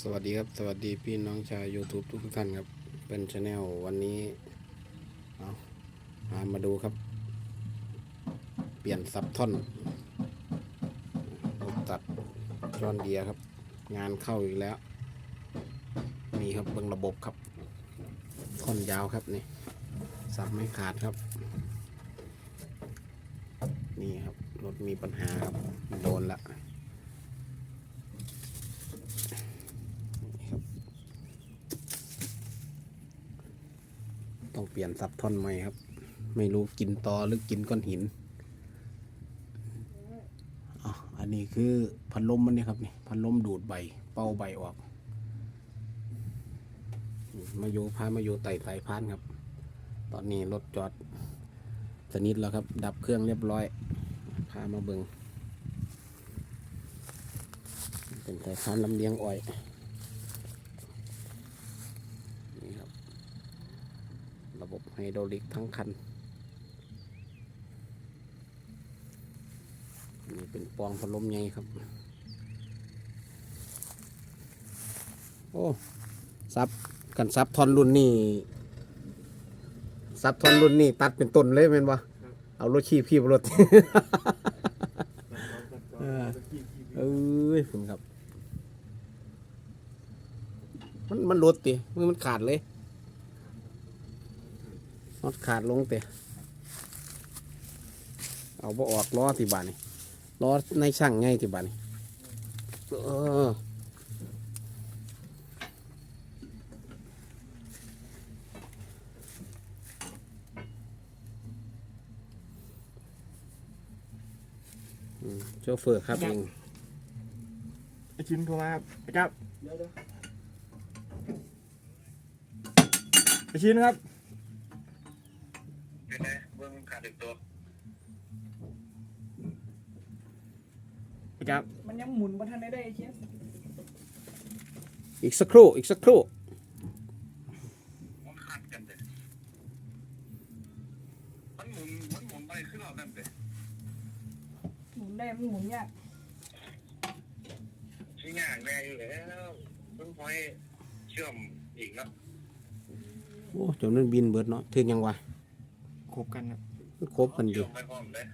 สวัสดีครับ สวัสดีพี่น้องชาว YouTube ทุกท่านครับ เป็นชาแนลวันนี้เอามามาดูครับ เปลี่ยนซับท่อนรถตัดจอนเดียครับ งานเข้าอีกแล้วนี่ครับเบิ่งระบบครับท่อนยาวครับนี่สับไม่ขาดครับ นี่ครับรถมีปัญหาครับ โดนละ ต้องเป ลี่ยนซับท่อนใหม่ครับ ไม่รู้กินตอหรือกินก้อนหินอะอันนี้คือพัดลมมันนี่ครับนี่พัดลมดูดใบ เป่าใบออก มาโยพามาโยไต่สายพานครับ ตอนนี้รถจอดสนิทแล้วครับ ดับเครื่องเรียบร้อยพามาเบิงเป็นสายพานลำเลียงอ้อย นี่ครับ ระ บบไฮดรอลิกทั้งคันนี่เป็นปองพัดลมใหญ่ครับ โอ้ซับกันซับทอนรุ่นนี่ซับทอนรุ่นนี่ตัดเป็นต้นเลยแม่นบ่เอารถขี้พี่รถเอ้ยคุณครับ มันมันรถติมันขาดเลย น็อตขาดลงเตะเอาบ่ออกล้อที่บ้านนี่ล้อในช่างไงที่บ้านนี่เอออืมโชเฟอร์ครับเองไอชินโทรมาครับไอครับไอชินครับ เป็นไงเบื้องขาดอีกตัว ไอครับ มันยังหมุนมาทันได้ได้ไอ้เชียอีกสักครู่อีกสักครู่มันขาดกันเลยมันหมุนมันหมุนไปขึ้นเอากันเลยหมุนได้มันหมุนยากชิ้นงานแม่อยู่แล้วเพิ่งพอยเชื่อมอีกแล้วโอ้จนนั้นบินเบิดเนาะถึงยังวะคบกันครับมันครบกันอเชื่ยู่อมไปพร้อมเลย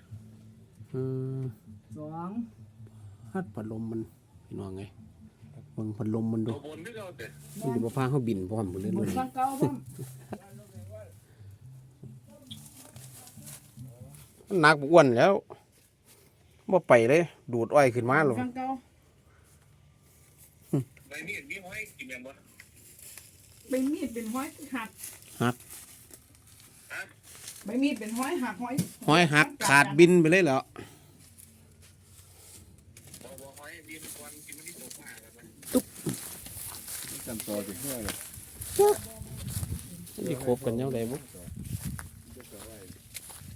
อืม สอง ฮัดพัดลมมันพี่น้องไงเบิ่งพัดลมมันดูตัวบนที่เราเด็ดมันอยู่บ่พาเขาบินพร้อมหมดเลยหมุเลนยฟังเก่าบ้างมันหนักบ่อ้วนแล้วบ่ไปเลย ดูดอ้อยขึ้นมาหรอกฟังเก่าในนี่มีห้อยกินยังบ่ใบมีดเป็นห้อยหักหักใบมีดเป็นห้อยหักห้อยห้อยหักขาดบินไปเลยแล้วพอบ่ห้อยมีมันควันกินมันที่ตกมากันไหม จำตัวจะเพื่อเลยนสิครบกันยังไงบ่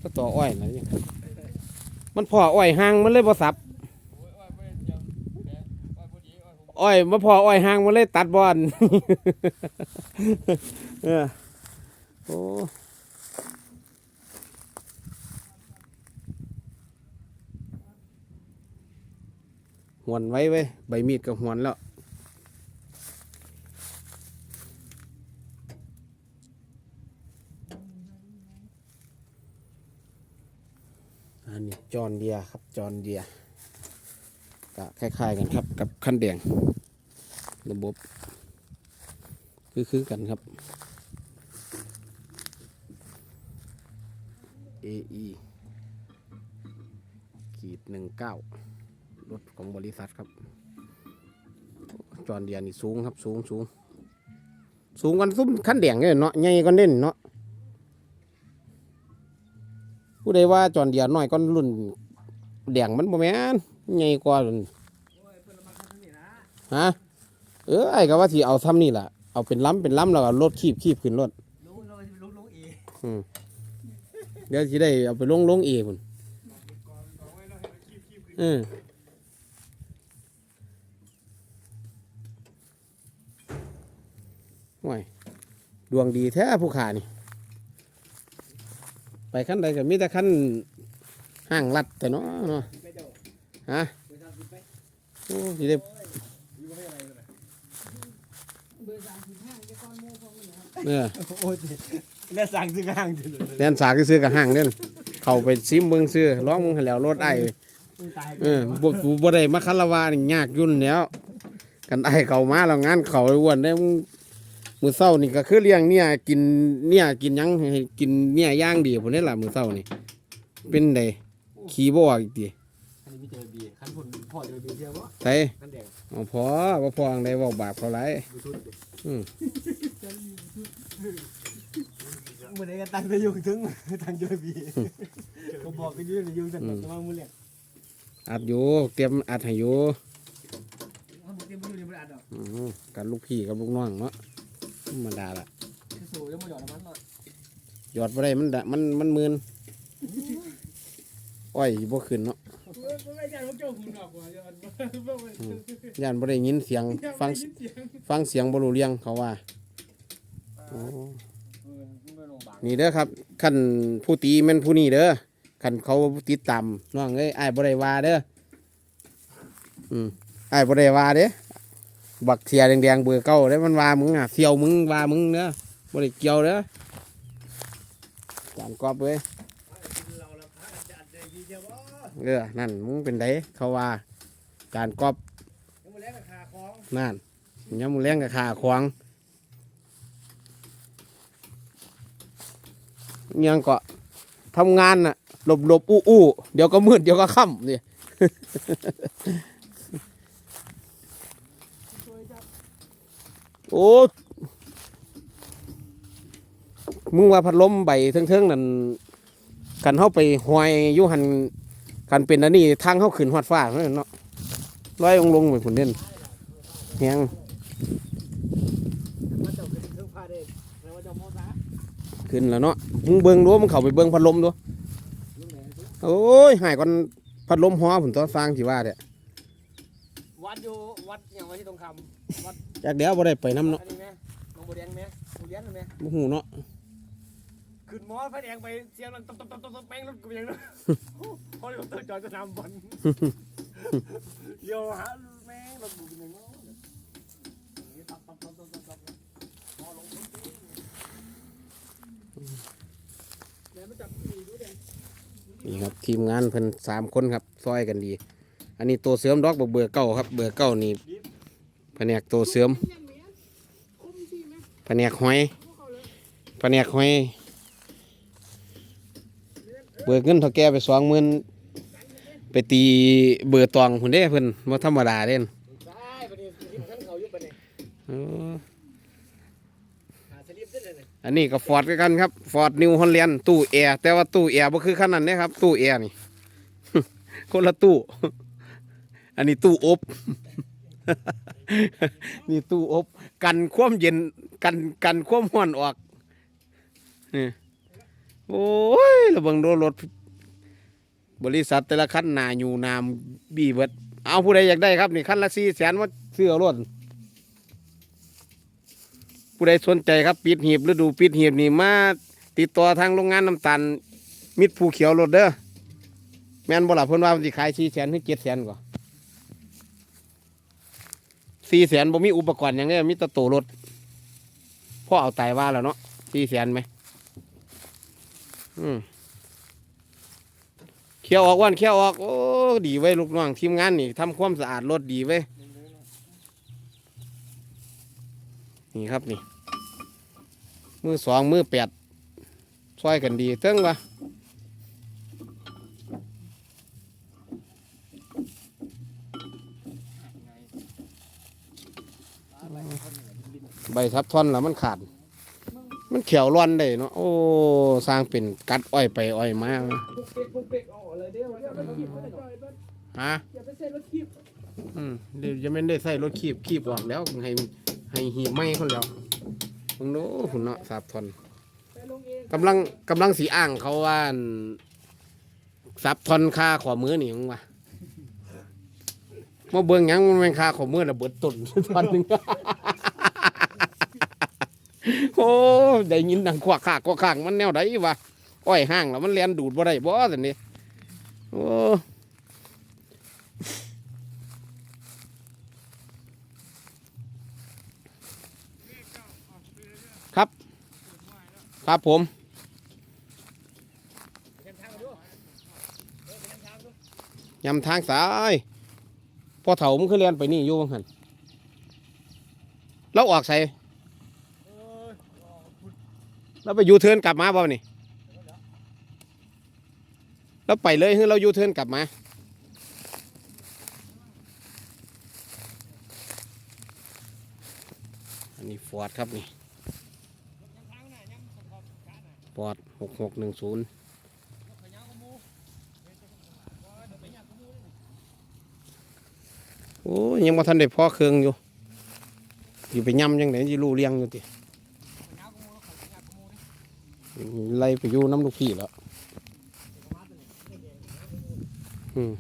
ก็ต่ออ้อยนะยังมันพออ้อยห่างมันเลยบ่สับอ้อยมาพออ้อยห่างมันเลยตัดบอลเออโอ้หวนไว้ไว้ยใบมีดกับหวนแล้ว อันนี้จอนเดียครับจอนเดียก็คล้ายๆกันครับกับคันแดงระบบคือคือกันครับ AE ขีดหนึ่งเก้ารถของบริษัทครับ จอนเดียนี่สูงครับสูงสูงสูงกันซุ้มคันแดงเลยเนาะใหญ่กันเด่นเนาะ ผู้ใดว่าจอนเดียวน้อยก็รุ่นแดงมันบ่แม่นใหญ่กว่ารุ่นฮะเออไอ้ก็ว่าสิเอาทำนี่ล่ะเอาเป็นล้ำเป็นล้ำแล้วก็รถคีบคีบขึ้นรถเดี๋ยวสิได้เอาไปลงลงเอพุ่นเออโอ้ยดวงดีแท้ผู้ขานี่ ไปขั้นใดก็มีแต่ขั้นห้างลัดแต่เนาะเนาะฮะโอ้สิได้เบอร์สามสิบห้าจะก้อนโม่พอมันเหรอครับเออโอ้ยแล้วสั่งซื้อห้างจิเลยแดนสากซื้อกับห้างเด่นเข้าไปซิมเบิ่งซื้อร้องมึงให้แล้วรถไอ้ตายเออบ่บ่ได้มาคารวานี่ยากยุ่นแหล้ว กันไอ้เข้ามาแล้วงานเขาอ้วนได้มึง มื้อเช้านี่ก็คือเลี้ยงเนี่ยกินเนี่ยกินหยังให้กินเนี่ยย่างดีพุ่นนี่ล่ะมื้อเช้านี่ เป็นไดขี้บ่ออกอีกติอันนี้ไม่เจอบีขั้นผลพ่อเจอบีเชียววะไสขั้นแดงเอาพอบ่พอจั่งใดเว้าบาปเขาหลายบูทูธดิอืมเมื่อไหร่ก็ตั้งจะยุ่งถึงตั้งเจอบีก็บอกกันยุ่งยุ่งแต่ตัวมามือเลี้ยงอัดอยู่เตรียมอัดให้อยู่ถ้าผมเตรียมไปอยู่ในบริษัทดอกอือกับลูกพี่กับลูกน้องเนาะ ธรรมดาล่ะสูยังไม่หยอดน้ำมันหน่อยยอดบ่ได้มันดะมันมันมึนอ้อยบ่ขึ้นเนาะไม่ใช่ผมเจ้าคุณดอกว่าย้อนย่านบ่ได้ยินเสียงฟังเสียงฟังเสียงบ่รู้เรื่องเขาว่าโอ้เออไม่ลงบางนี่เด้อครับคันผู้ตีแม่นผู้นี้เด้อคันเขาติดตามน้องเอ้ยอ้ายบ่ได้ว่าเด้ออืมอ้ายบ่ได้ว่าเด้ บักเสียแดงๆเบอร์เก้าเด้อมันว่ามึงอะเสียวมึงว่ามึงเด้อบ่ได้เกี่ยวเด้อจานกอบเว้ยเราลยเออนั่นมึงเป็นไดเขาว่าจานกอบยังไม่แล้วรองนั่นยามมึงเลี้ยงกับขาขวางยังก็ทำงานน่ะหลบหลบอู้อู้เดี๋ยวก็มืดเดี๋ยวก็ค่ำนี่ย โอ้มึงว่าพัดลมใบเทิงๆนั่นกันเข้าไปหอยยุหันกันเป็นอันนี้ทางเข้าขึ้นหอดฟ้าเท่านั้นเนาะร้อยองลงไปผุนเด่นแหมาเจ้าเป็นครื่องพาเด็กแล้วว่าเจ้าโมซาขึ้นแล้วเนาะมึงเบิ่งดูมึงเข้าไปเบิ่งพัดลมดูลุงไหนโอ้ยหายก่อนพัดลมหัวผุนตัวฟางสิว่าเด้วัดอยู่วัดอย่างวัดที่ตรงคำวัด จากเดี๋ยวบ่ได้ไปน้ำเนาะอันนี้ไหมน้องบัวแดงไหมบัวแดงไหมบ่หูเนาะขึ้นมอสพระแดงไปเสียงมันตบตบตบตบตบแม่งรถกูยังพอเดี๋ยวเตอร์จอยจะนำบอลเดี๋ยวหาแม่งรถกูยังเนาะตบตบตบตบตบพอลงแล้วมันจับผีด้วยเด็กนี่ครับทีมงานเพิ่นสามคนครับซอยกันดี อันนี้ตัวเสริมดอกบ่เบื่อเก่าครับ เบื่อเก่านี่ แผนกตัวเสริมยังเหมียนคุ้มสิไหมแผนกหอยเขาเลยแผนกหอยเบิกเงินเท่าแก่ไปสองหมื่นไปตีเบื่อตองพุ่นเด้เพิ่นบ่ธรรมดาเด่นได้ประเดี๋ยวที่ท่านเล่นอันนี้ก็ฟอร์ดกันครับฟอร์ดนิวฮอลแลนด์ตู้แอร์แต่ว่าตู้แอร์บ่คือคันนั้นเด้ครับ ตู้แอร์นี่คนละตู้ อันนี้ตู้อบ นี่ตู้อบ กันความเย็นกันกันความร้อนออกนี่โอ้ยระเบิงโดนรถ บริษัทแต่ละคันหนาอยู่นามบีเบิด เอาผู้ใดอยากได้ครับ นี่คันละสี่แสนว่าซื้อรถผู้ใดสนใจครับ ปิดหีบฤดูปิดหีบนี่มาติดต่อทางโรงงานน้ำตาลมิตรภูเขียวรถเด้อแม่นบ่ล่ะเพิ่นว่ามันสิขายสี่แสนถึงเจ็ดแสนก่อน สี่แสนบ่มีอุปกรณ์หยังเลยมีตะโตรถพ่อเอาไตว่าแล้วเนาะสี่แสนไหมอืมเคี่ยวออกวันเคี่ยวออกโอ้ดีไว้ยลูกน้องทีมงานนี่ทำความสะอาดรถดีไว้ยนี่ครับนี่ มือสองมือแปดช่วยกันดีเติ้งวะ ใบทับท่อนแล้วมันขาด มันเขียวร้อนได้เนาะโอ้สร้างเป็นกัดอ้อยไปอ้อยมาฮะอืมเดี๋ยวจะไม่ได้ใส่รถขีบขีบออกแล้วให้ให้หีบไหม้คนแล้วมึงโน้หุ่นเนาะสาบทนไปลงเองกำลังกำลังสีอ่างเขาว่านสับทอนค่าขอมือนี่มึงวะมาเบิ่งยังมันเป็นค่าขอมือระเบิดตุ่นทอนหนึ่ง โอ้ได้ยินดังขวักขากขวักขางมันแนวไหนวะอ้อยห้างแล้วมันเลียนดูดบ่ได้บ่สินี่โอ้ครับ ครับผมยำทางสายพอเถามึงขึ้นเลียนไปนี่อยู่บังหันแล้วออกใส่ แล้วไปยูเทิร์นกลับมาเปล่านี่แล้วไปเลยคือเรายูเทิร์นกลับมาอันนี้ฟอร์ดครับนี่ฟอร์ดหกหกหนึ่งศูนย์โอ้ยยังมาทันได้พ่อเครื่องอยู่ อยู่ไปย่ำยังไหนที่รูเลี้ยงอยู่ติ ไล่ไปอยู่น้ำลูกพี่แล้วอืม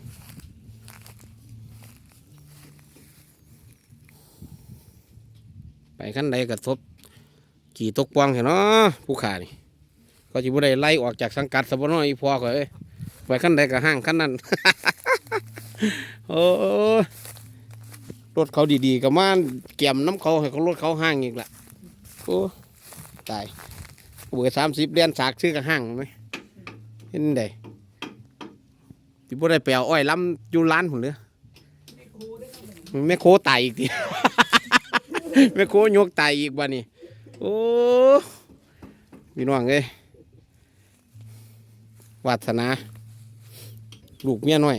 ไปขั้นใดกระทบกี่ตกปวงเห็นเนาะผู้ขานี่ก็จิบุได้ไล่ออกจากสังกัดสบน้อยอีพอเอ้ยไปขั้นใดก็ห้างขั้นนั้นโอ้รถเขาดีๆก็มาเกี่ยมน้ำเขาให้เขารถเขาห้างอีกละโอ้ตาย เบอร์สามสิบเรียนสากชื่อกระห้างไหมเห็นได้ที่บ่ได้ไปเอาอ้อยล้ำอยู่ร้านผมเลยแม่โคตายอีกทีแม่โคยกตายอีกบ้านี่โอ้พี่น้องเอ้ยวาสนา ลูกเมียน้อย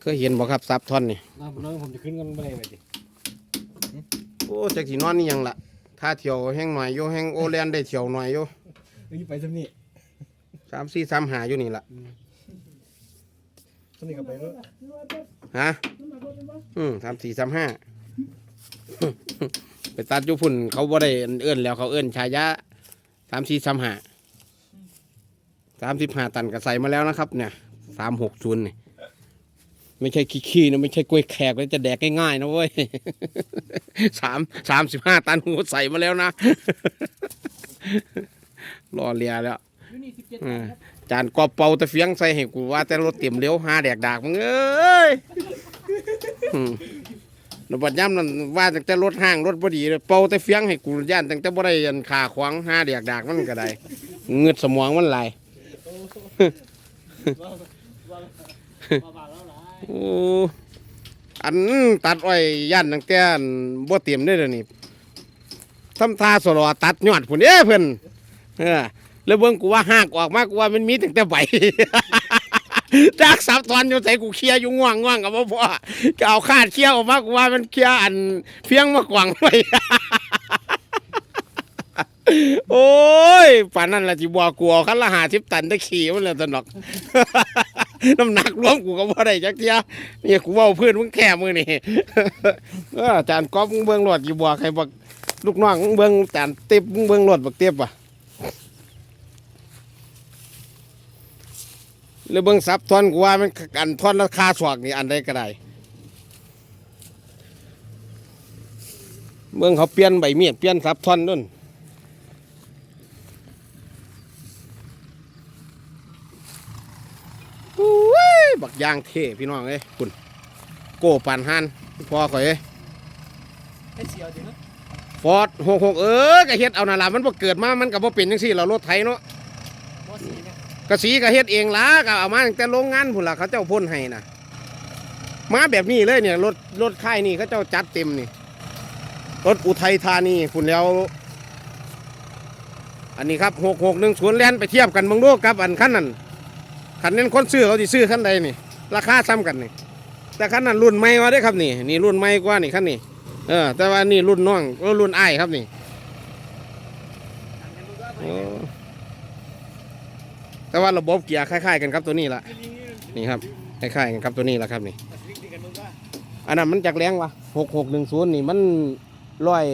เคยเห็นบ่ครับซับท่อนนี่น้าน้องผมจะขึ้นกันไม่ได้ไปดิ โอ้จากที่นอนนี่ยังละถ้าเที่ยวแห้งหน่อยโยแห้งโอแลนได้เที่ยวหน่อยโยเอ้ยไปสำนี่สามสี่สามหาอยู่นี่ละสำนี่กับไปแล้วฮะอืมสามสี่สามห้าไปตัดอยุพุ่นเขาบ่ได้เอื้อนแล้วเขาเอื้อนชายะสามสี่สามห้าสามสิบห้าตันก็ใส่มาแล้วนะครับ เนี่ยสามหกศูนย์นี่ ไม่ใช่ขี้ๆนะไม่ใช่กล้วยแขกแล้วจะแดกง่ายๆนะเว้ยสามสามสิบห้าตันหูใส่มาแล้วนะรอเลียแล้วจานกอบเป่าต่เฟียงใส่ให้กูว่าแต่รถเต็มเลี้ยวห้าแดกดากมึงเอ้ยอืมแล้วบัดย่ำนั่นว่าตั้งแต่รถห้างรถพอดีเป่าแต่เฟียงให้กูย่านตั้งแต่บ่ได้ยันขาขวางห้าแดกดากมันก็ได้เงือดสมองมันไหล โอ้อันตัดอ้อยย่านตั้งแต่อันบ่เตรียมได้อเลยวนี่ทำท่าสลอตัดยอดพุ่นเอ้เพิ่นเออแล้วเบิ่งกูว่าหากออกมากกูว่ามันมีตั้งแต่ใบจากสับตอนอยู่ใส่กูเคลียอยู่ง่วงง่วงกับพ่อก็เอาคาดเคลียออกมากูว่ามันเคลียอันเพียงมากว่างไว้โอ้ยป่านนั้นละจิบัวกลัวคันละหาทิบตันได้ขี่มันเลยตนอก น้ำหนักรวมกูก็บ่ได้จักเทียนี่กูเว่าเพื่อนมึงแค่มือนี่เอออาจารย์ก๊อฟมึงเบิ่งรถจิบัวใครบักลูกน้องมึงเบิ่งอาจารย์ติบมึงเบิ่งรถบักเตียบอะหรือเบิ่งซับทอนกูว่ามันอันทอนราคาสวกนี่อันใดก็ได้เบิ่งเขาเปลี่ยนใบเมียดเปลี่ยนซับทอนนู่นอุ้ย บักยางเท่พี่น้องเอ้ยคุณโก้ปันหันพ่อข่อยเอ้ยให้เสียวจริงนะฟอร์ดหกหกเออก็เฮ็ดเอาน่ะล่ะมันบ่เกิดมา มันก็บ่เป็นจังซี่เรารถไถเนาะบอสีเนี่ยกระสีก็เฮ็ดเองล่ะก็เอามาตั้งแต่โรงงานพุ่นล่ะเขาเจ้าพ่นให้น่ะมาแบบนี้เลยเนี่ยรถรถค่ายนี่เขาเจ้าจัดเต็มนี่รถอุทัยธานีพุ่นแล้ว อันนี้ครับหกหกหนึ่งศูนย์แลนไปเทียบกันเบางดูกับอันคันนั้น คันนั้นคนซื้อเขาสิซื้อคันใดนี่ ราคาซ้ำกันนี่แต่คันนั้นรุ่นใหม่มาได้ครับนี่นี่รุ่นใหม่กว่านี่คันนี้เออ แต่ว่านี่รุ่นน้องเออรุ่นอ้ครับนี่แต่ว่าระบบเกียร์คล้าย ๆ กันครับตัวนี้ละนี่ครับคล้ายๆกันครับตัวนี้ละครับนี่อันนั้นมันจากแรงวะหกหกหนึ่งศูนย์นี่มันร้อย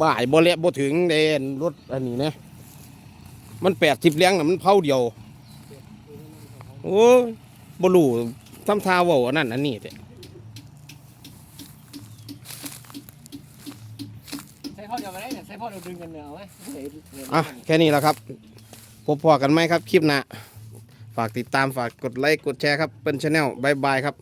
บ่ายบ่เละบ่ถึงเดนรถอันนี้นะ มันแปดสิบแรงน่ะมันเผาเดียว โอ้ยบ่รู้ทำทาเว่าอันนั้นอันนี้แต่ใช้พ่อเดียวกันได้เนี่ยใช้พ่อเดียวดึงกันเนี่ยเอาไว้ใส่เนี่ยอะแค่นี้แหละครับ พบพอกันไหมครับ คลิปหน้าฝากติดตามฝากกดไลค์กดแชร์ครับเป็นชาแนลบายบายครับ